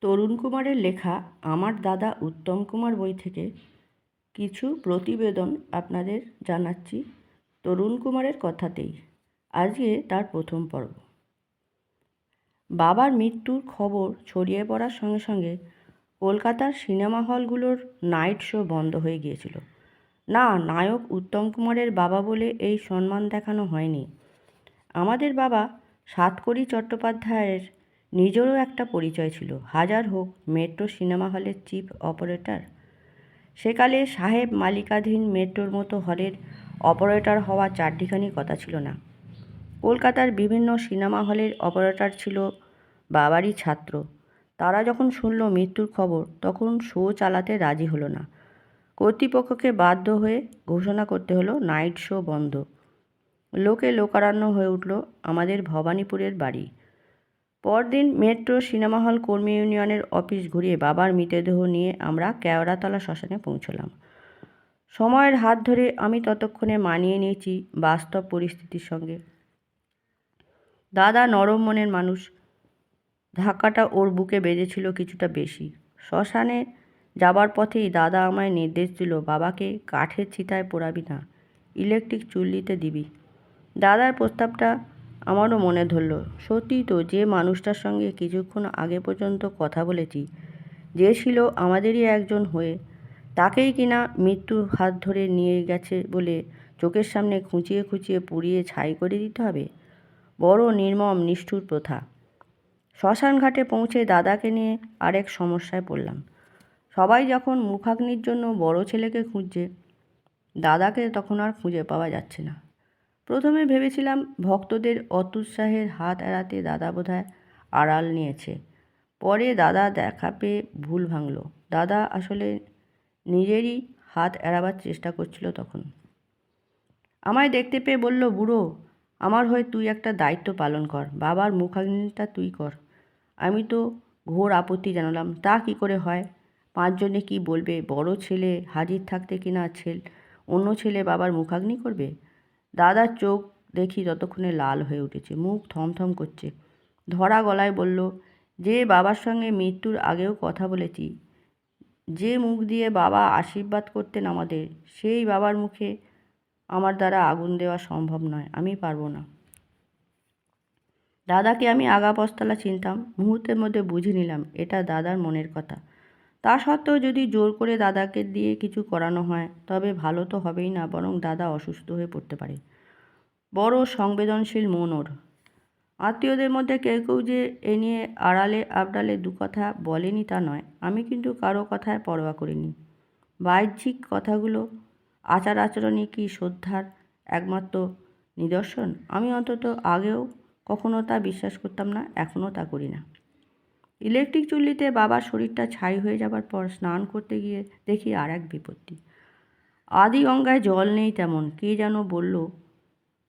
তরুণ কুমারের লেখা আমার দাদা উত্তম কুমার বই থেকে কিছু প্রতিবেদন আপনাদের জানাচ্ছি তরুণ কুমারের কথাতেই। আজকে তার প্রথম পর্ব। বাবার মৃত্যুর খবর ছড়িয়ে পড়ার সঙ্গে সঙ্গে কলকাতার সিনেমা হলগুলোর নাইট শো বন্ধ হয়ে গিয়েছিল। না, নায়ক উত্তম কুমারের বাবা বলে এই সম্মান দেখানো হয়নি। আমাদের বাবা সাতকড়ি চট্টোপাধ্যায়ের নিজেরও একটা পরিচয় ছিল। হাজার হোক, মেট্রো সিনেমা হলের চিফ অপারেটর। সেকালে সাহেব মালিকাধীন মেট্রোর মতো হলের অপারেটর হওয়া চারটিখানি কথা ছিল না। কলকাতার বিভিন্ন সিনেমা হলের অপারেটর ছিল বাবারই ছাত্র। তারা যখন শুনল মৃত্যুর খবর, তখন শো চালাতে রাজি হলো না। কর্তৃপক্ষকে বাধ্য হয়ে ঘোষণা করতে হলো নাইট শো বন্ধ। লোকে লোকারণ্য হয়ে উঠল আমাদের ভবানীপুরের বাড়ি। পরদিন মেট্রো, সিনেমা হল, কর্মী ইউনিয়নের অফিস ঘুরিয়ে বাবার মৃতদেহ নিয়ে আমরা কেওড়াতলা শ্মশানে পৌঁছলাম। সময়ের হাত ধরে আমি ততক্ষণে মানিয়ে নিয়েছি বাস্তব পরিস্থিতির সঙ্গে। দাদা নরম মনের মানুষ। ধাক্কাটা ওর বুকে বেজেছিল কিছুটা বেশি। শ্মশানে যাবার পথেই দাদা আমায় নির্দেশ দিল, বাবাকে কাঠের চিতায় পোড়াবি না, ইলেকট্রিক চুল্লিতে দিবি। দাদার প্রস্তাবটা আমারও মনে ধরল সত্যিই তো, যে মানুষটার সঙ্গে কিছুক্ষণ আগে পর্যন্ত কথা বলেছি, যে ছিল আমাদেরই একজন হয়ে, তাকেই কিনা মৃত্যুর হাত ধরে নিয়ে গেছে বলে চোখের সামনে খুঁচিয়ে খুঁচিয়ে পুড়িয়ে ছাই করে দিতে হবে? বড় নির্মম, নিষ্ঠুর প্রথা। শ্মশান ঘাটে পৌঁছে দাদাকে নিয়ে আরেক সমস্যায় পড়লাম। সবাই যখন মুখাগ্নির জন্য বড় ছেলেকে খুঁজছে, দাদাকে তখন আর খুঁজে পাওয়া যাচ্ছে না। প্রথমে ভেবেছিলাম ভক্তদের অতুৎসাহের হাত এড়াতে দাদা বোধহয় আড়াল নিয়েছে। পরে দাদা দেখা পেয়ে ভুল ভাঙল। দাদা আসলে নিজেরই হাত এড়াবার চেষ্টা করছিল তখন। আমায় দেখতে পেয়ে বলল, বুড়ো, আমার হয়ে তুই একটা দায়িত্ব পালন কর। বাবার মুখাগ্নিটা তুই কর। আমি তো ঘোর আপত্তি জানালাম। তা কি করে হয়? পাঁচজনে কি বলবে? বড় ছেলে হাজির থাকতে কিনা ছেলে, অন্য ছেলে বাবার মুখাগ্নি করবে? দাদার চোখ দেখি ততক্ষণে লাল হয়ে উঠেছে, মুখ থমথম করছে। ধরা গলায় বলল, যে বাবার সঙ্গে মৃত্যুর আগেও কথা বলেছি, যে মুখ দিয়ে বাবা আশীর্বাদ করতেন আমাদের, সেই বাবার মুখে আমার দ্বারা আগুন দেওয়া সম্ভব নয়, আমি পারব না। দাদাকে আমি আগা পস্তলা চিনতাম, মুহূর্তের মধ্যে বুঝে নিলাম, এটা দাদার মনের কথা। তা সত্ত্বেও যদি জোর করে দাদাকে দিয়ে কিছু করানো হয়, তবে ভালো তো হবেই না, বরং দাদা অসুস্থ হয়ে পড়তে পারে। বড় সংবেদনশীল মন ওর। আত্মীয়দের মধ্যে কেউ কেউ যে এ নিয়ে আড়ালে আবডালে দু কথা বলেনি তা নয়, আমি কিন্তু কারও কথায় পরোয়া করিনি। বাহ্যিক কথাগুলো, আচার আচরণই কি শ্রদ্ধার একমাত্র নিদর্শন? আমি অন্তত আগেও কখনো তা বিশ্বাস করতাম না এখনও তা করি না। ইলেকট্রিক চুল্লিতে বাবার শরীরটা ছাই হয়ে যাবার পর স্নান করতে গিয়ে দেখি আর এক বিপত্তি। আদি গঙ্গায় জল নেই তেমন, কে যেন বলল,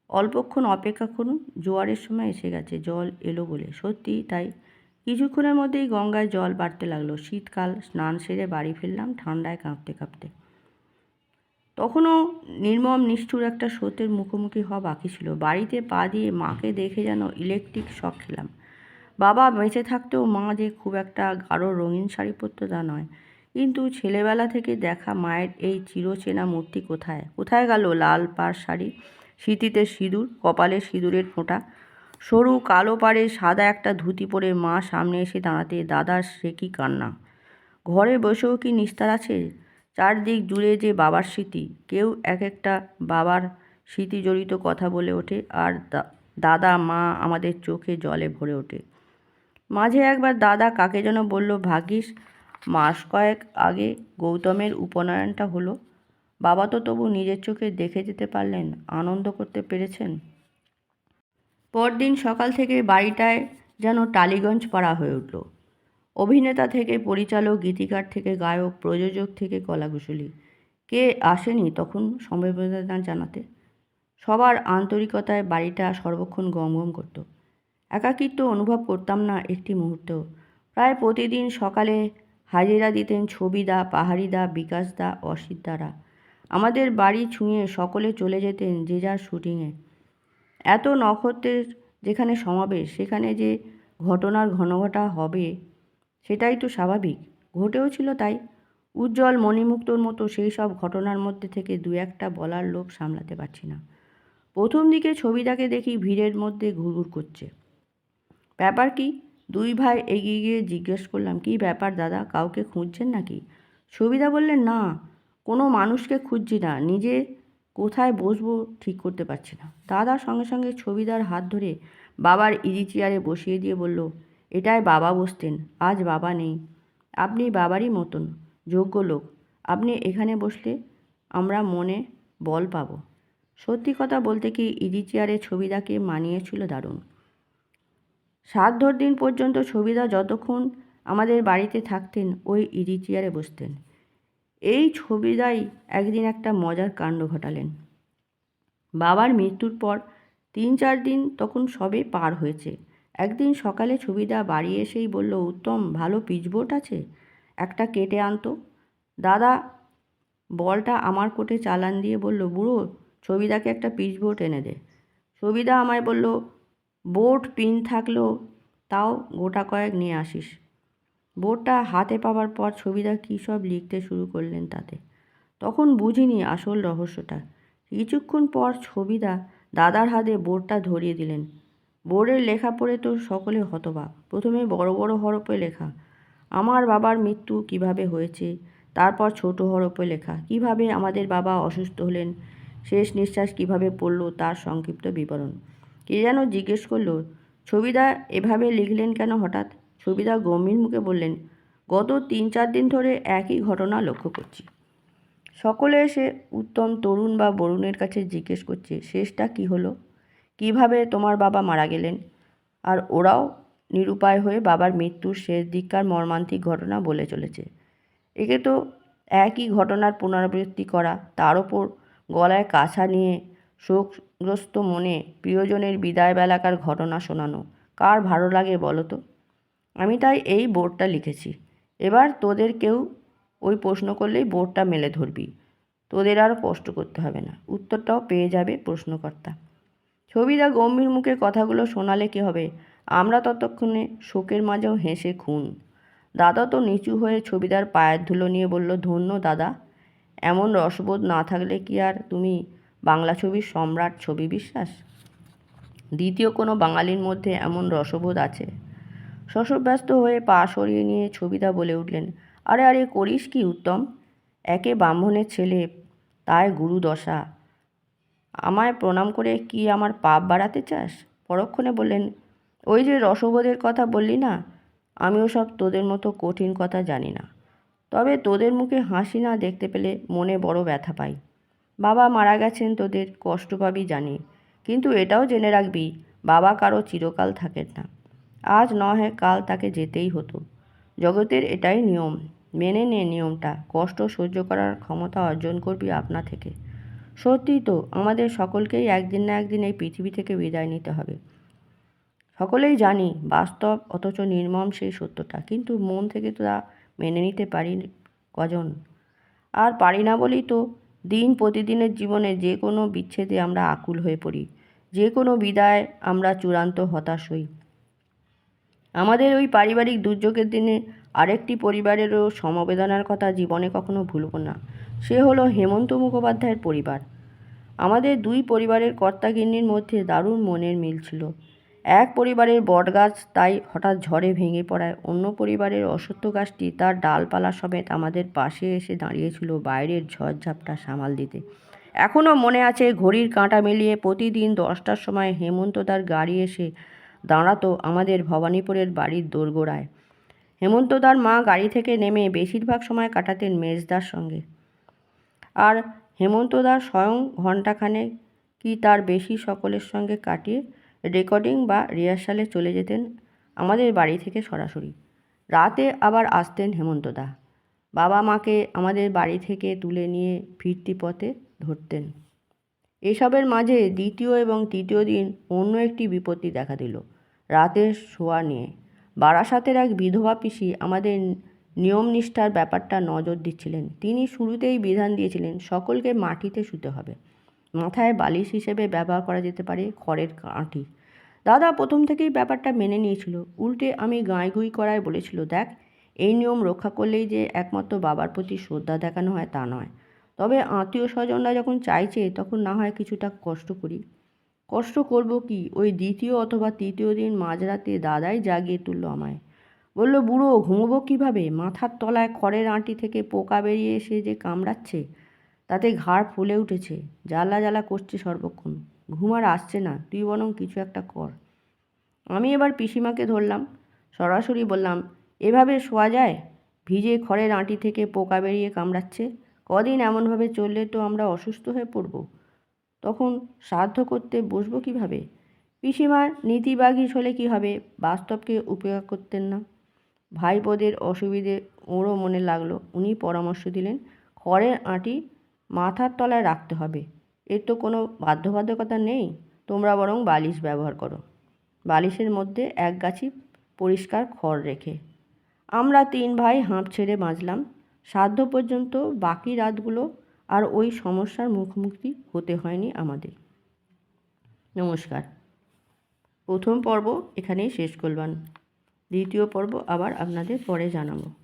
অল্পক্ষণ অপেক্ষা করুন, জোয়ারের সময় এসে গেছে, জল এলো বলে। সত্যি তাই। কিছুক্ষণের মধ্যেই গঙ্গায় জল বাড়তে লাগল। শীতকাল, স্নান সেরে বাড়ি ফিরলাম ঠান্ডায় কাঁপতে কাঁপতে। তখনও নির্মম নিষ্ঠুর একটা স্রোতের মুখোমুখি হওয়া বাকি ছিল। বাড়িতে পা দিয়ে মাকে দেখে যেন ইলেকট্রিক শখ খেলাম। বাবা বেঁচে থাকতেও মা যে খুব একটা গাঢ় রঙিন শাড়ি পরতো তা নয়। কিন্তু ছেলেবেলা থেকে দেখা মায়ের এই চিরচেনা মূর্তি কোথায়? কোথায় গেল লাল পাড় শাড়ি? স্মৃতিতে সিঁদুর, কপালে সিঁদুরের ফোঁটা। সরু কালো পাড়ে সাদা একটা ধুতি পরে মা সামনে এসে দাঁড়াতে দাদার সে কি কান্না? ঘরে বসেও কি নিস্তার আছে? চারদিক জুড়ে যে বাবার স্মৃতি। কেউ এক একটা বাবার স্মৃতি জড়িত কথা বলে ওঠে আর দাদা, মা আমাদের চোখে জলে ভরে ওঠে। মাঝে একবার দাদা কাকে যেন বলল, ভাগ্যিস, মাস কয়েক আগে গৌতমের উপনয়নটা হলো। বাবা তো তবু নিজের চোখে দেখে যেতে পারলেন, আনন্দ করতে পেরেছেন। পরদিন সকাল থেকে বাড়িটায় যেন টালিগঞ্জ পাড়া হয়ে উঠল। অভিনেতা থেকে পরিচালক, গীতিকার থেকে গায়ক, প্রযোজক থেকে কলাকুশলী। কে আসেনি তখন সমবেদনা জানাতে। সবার আন্তরিকতায় বাড়িটা সর্বক্ষণ গম গম করত। একাকিত্ব অনুভব করতাম না একটি মুহূর্ত প্রায় প্রতিদিন সকালে হাজিরা দিতেন ছবিদা, পাহাড়িদা, বিকাশদা অসিদ্দারা আমাদের বাড়ি ছুঁয়ে সকলে চলে যেতেন যে যার শুটিংয়ে। এত নক্ষত্রের যেখানে সমাবেশ, সেখানে যে ঘটনার ঘনঘটা হবে, সেটাই তো স্বাভাবিক। ঘটেও ছিল তাই। উজ্জ্বল মণিমুক্তর মতো সেই সব ঘটনার মধ্যে থেকে দু একটা বলার লোক সামলাতে পারছি না। প্রথম দিকে ছবিটাকে দেখি ভিড়ের মধ্যে ঘুরঘুর করছে। ব্যাপার কি? দুই ভাই এগিয়ে গিয়ে জিজ্ঞেস করলাম, কি ব্যাপার দাদা, কাউকে খুঁজছেন নাকি? সুবিধা বললেন, না, কোনো মানুষকে খুঁজছি না, নিজে কোথায় বসবো ঠিক করতে পারছি না। দাদা সঙ্গে সঙ্গে ছবিদার হাত ধরে বাবার ইজি চেয়ারে বসিয়ে দিয়ে বলল এটায় বাবা বসতেন, আজ বাবা নেই। আপনি বাবারই মতন, যোগ্য লোক। আপনি এখানে বসলে আমরা মনে বল পাবো। সত্যি কথা বলতে কি ইজি চেয়ারে ছবিদাকে মানিয়েছিল দারুণ। সাতধর দিন পর্যন্ত ছবিদা যতক্ষণ আমাদের বাড়িতে থাকতেন, ওই ইজি চেয়ারে বসতেন। এই ছবিদাই একদিন একটা মজার কাণ্ড ঘটালেন। বাবার মৃত্যুর পর তিন চার দিন তখন সবে পার হয়েছে। একদিন সকালে ছবিদা বাড়ি এসেই বলল, উত্তম, ভালো পিচবোর্ড আছে? একটা কেটে আনতো। দাদা বলটা আমার কোটে চালান দিয়ে বলল, বুড়ো ছবিদাকে একটা পিচবোর্ড এনে দে। ছবিদা আমায় বলল বোর্ড পিন থাকলেও তাও গোটা কয়েক নিয়ে আসিস। বোর্ডটা হাতে পাওয়ার পর ছবিদা কী সব লিখতে শুরু করলেন তাতে। তখন বুঝিনি আসল রহস্যটা। কিছুক্ষণ পর ছবিদা দাদার হাতে বোর্ডটা ধরিয়ে দিলেন। বোর্ডের লেখা পড়ে তো সকলে হতবাক। প্রথমে বড় বড় হরফে লেখা, আমার বাবার মৃত্যু কীভাবে হয়েছে? তারপর ছোট হরফে লেখা, কীভাবে আমাদের বাবা অসুস্থ হলেন? শেষ নিঃশ্বাস কীভাবে পড়ল? তার সংক্ষিপ্ত বিবরণ। কে যেন জিজ্ঞেস করল, ছবিদা, এভাবে লিখলেন কেন হঠাৎ? ছবিদা গম্ভীর মুখে বললেন, গত তিন চার দিন ধরে একই ঘটনা লক্ষ্য করছি। সকলে এসে উত্তম তরুণ বা বরুণের কাছে জিজ্ঞেস করছে, শেষটা কি হলো? কীভাবে তোমার বাবা মারা গেলেন? আর ওরাও নিরুপায় হয়ে বাবার মৃত্যুর শেষ দিককার মর্মান্তিক ঘটনা বলে চলেছে। একে তো একই ঘটনার পুনরাবৃত্তি করা, তার ওপর গলায় কাছা নিয়ে শোকগ্রস্ত মনে প্রিয়জনের বিদায় বেলাকার ঘটনা শোনানো। কার ভালো লাগে বলো তো? আমি তাই এই বোর্ডটা লিখেছি। এবার তোদের কেউ ওই প্রশ্ন করলেই বোর্ডটা মেলে ধরবি। তোদের আর কষ্ট করতে হবে না। উত্তরটাও পেয়ে যাবে প্রশ্নকর্তা। ছবিদা গম্ভীর মুখে কথাগুলো শোনালে কি হবে? আমরা ততক্ষণে শোকের মাঝেও হেসে খুন। দাদা তো নিচু হয়ে ছবিদার পায়ের ধুলো নিয়ে বলল, ধন্য দাদা, এমন রসবোধ না থাকলে কি আর তুমি বাংলা ছবির সম্রাট ছবি বিশ্বাস? দ্বিতীয় কোনো বাঙালির মধ্যে এমন রসবোধ আছে? শশব্যস্ত হয়ে পা সরিয়ে নিয়ে ছবিদা বলে উঠলেন, আরে আরে, করিস কি উত্তম? একে ব্রাহ্মণের ছেলে, তাই গুরু দশা আমায় প্রণাম করে কি আমার পাপ বাড়াতে চাস? পরক্ষণে বললেন, ওই যে রসবোধের কথা বললি না, আমিও সব তোদের মতো কঠিন কথা জানি না। তবে তোদের মুখে হাসি না দেখতে পেলে মনে বড় ব্যথা পাই। বাবা মারা গেছেন তোদের কষ্ট পাবি জানি, কিন্তু এটাও জেনে রাখবি, বাবা কারও চিরকাল থাকেন না। আজ নয় কাল তাকে যেতেই হতো। জগতের এটাই নিয়ম, মেনে নে নিয়মটা, কষ্ট সহ্য করার ক্ষমতা অর্জন করবি আপনা থেকে। সত্যিই তো, আমাদের সকলকেই একদিন না একদিন এই পৃথিবী থেকে বিদায় নিতে হবে। সকলেই জানি, বাস্তব অথচ নির্মম সেই সত্যটা, কিন্তু মন থেকে তো তা মেনে নিতে পারি কজন? আর পারি না বলেই তো দিন প্রতিদিনের জীবনে যে কোনো বিচ্ছেদে আমরা আকুল হয়ে পড়ি। যে কোনো বিদায় আমরা চূড়ান্ত হতাশ হই। আমাদের ওই পারিবারিক দুর্যোগের দিনে আরেকটি পরিবারেরও সমবেদনার কথা জীবনে কখনো ভুলব না। সে হলো হেমন্ত মুখোপাধ্যায়ের পরিবার। আমাদের দুই পরিবারের কর্তাগিন্নির মধ্যে দারুণ মনের মিল ছিল। এক পরিবারের বটগাছ তাই হঠাৎ ঝড়ে ভেঙে পড়ায়, অন্য পরিবারের অসত্য গাছটি তার ডালপালা সমেত আমাদের পাশে এসে দাঁড়িয়েছিল বাইরের ঝড়ঝাপটা সামাল দিতে। এখনও মনে আছে ঘড়ির কাঁটা মিলিয়ে প্রতিদিন দশটার সময় হেমন্তদার গাড়ি এসে দাঁড়াতো আমাদের ভবানীপুরের বাড়ির দোরগোড়ায়। হেমন্তদার মা গাড়ি থেকে নেমে বেশিরভাগ সময় কাটাতেন মেজদার সঙ্গে। আর হেমন্তদা স্বয়ং ঘণ্টাখানেক কি তার বেশি সকলের সঙ্গে কাটিয়ে রেকর্ডিং বা রিহার্সালে চলে যেতেন আমাদের বাড়ি থেকে সরাসরি। রাতে আবার আসতেন হেমন্তদা বাবা মাকে আমাদের বাড়ি থেকে তুলে নিয়ে ফিরতি পথে ধরতেন। এসবের মাঝে দ্বিতীয় এবং তৃতীয় দিন অন্য একটি বিপত্তি দেখা দিল রাতের শোয়া নিয়ে। বারাসাতের এক বিধবা পিসি আমাদের নিয়মনিষ্ঠার ব্যাপারটা নজর দিচ্ছিলেন। তিনি শুরুতেই বিধান দিয়েছিলেন, সকলকে মাটিতে শুতে হবে। মাথায় বালিশ হিসেবে ব্যবহার করা যেতে পারে খড়ের কাঠি। দাদা প্রথম থেকেই ব্যাপারটা মেনে নিয়েছিল। উল্টে আমি গাঁইগুই করায় বলেছিল, দেখ, এই নিয়ম রক্ষা করলেই যে একমাত্র বাবার প্রতি শ্রদ্ধা দেখানো হয় তা নয়। তবে আত্মীয় স্বজনরা যখন চাইছে, তখন না হয় কিছুটা কষ্ট করি। কষ্ট করব কি? ওই দ্বিতীয় অথবা তৃতীয় দিন মাঝরাতে দাদাই জাগিয়ে তুললো আমায়। বলল, বুড়ো, ঘুমোবো কীভাবে? মাথার তলায় খড়ের আঁটি থেকে পোকা বেরিয়ে এসে যে কামড়াচ্ছে। তাতে ঘাড় ফুলে উঠেছে। জ্বালা জ্বালা করছে সর্বক্ষণ। ঘুম আর আসছে না, তুই বরং কিছু একটা কর। আমি এবার পিসিমাকে ধরলাম, সরাসরি বললাম, এভাবে শোয়া যায়? ভিজে খড়ের আঁটি থেকে পোকা বেরিয়ে কামড়াচ্ছে। কদিন এমনভাবে চললে তো আমরা অসুস্থ হয়ে পড়ব? তখন শ্রাদ্ধ করতে বসবো কীভাবে? পিসিমার নীতিবাগী হলে কি হবে? বাস্তবকে উপেক্ষা করতেন না? ভাইপোদের অসুবিধে ওরও মনে লাগল। উনি পরামর্শ দিলেন, খড়ের আঁটি মাথার তলায় রাখতে হবে। এর তো কোনো বাধ্যবাধকতা নেই। তোমরা বরং বালিশ ব্যবহার করো। বালিশের মধ্যে এক গাছি পরিষ্কার খড় রেখে। আমরা তিন ভাই হাঁপ ছেড়ে বাঁচলাম। সাধ্য পর্যন্ত বাকি রাতগুলো আর ওই সমস্যার মুখোমুখি হতে হয়নি আমাদের। নমস্কার। প্রথম পর্ব এখানেই শেষ করলাম। দ্বিতীয় পর্ব আবার আপনাদের পরে জানাব।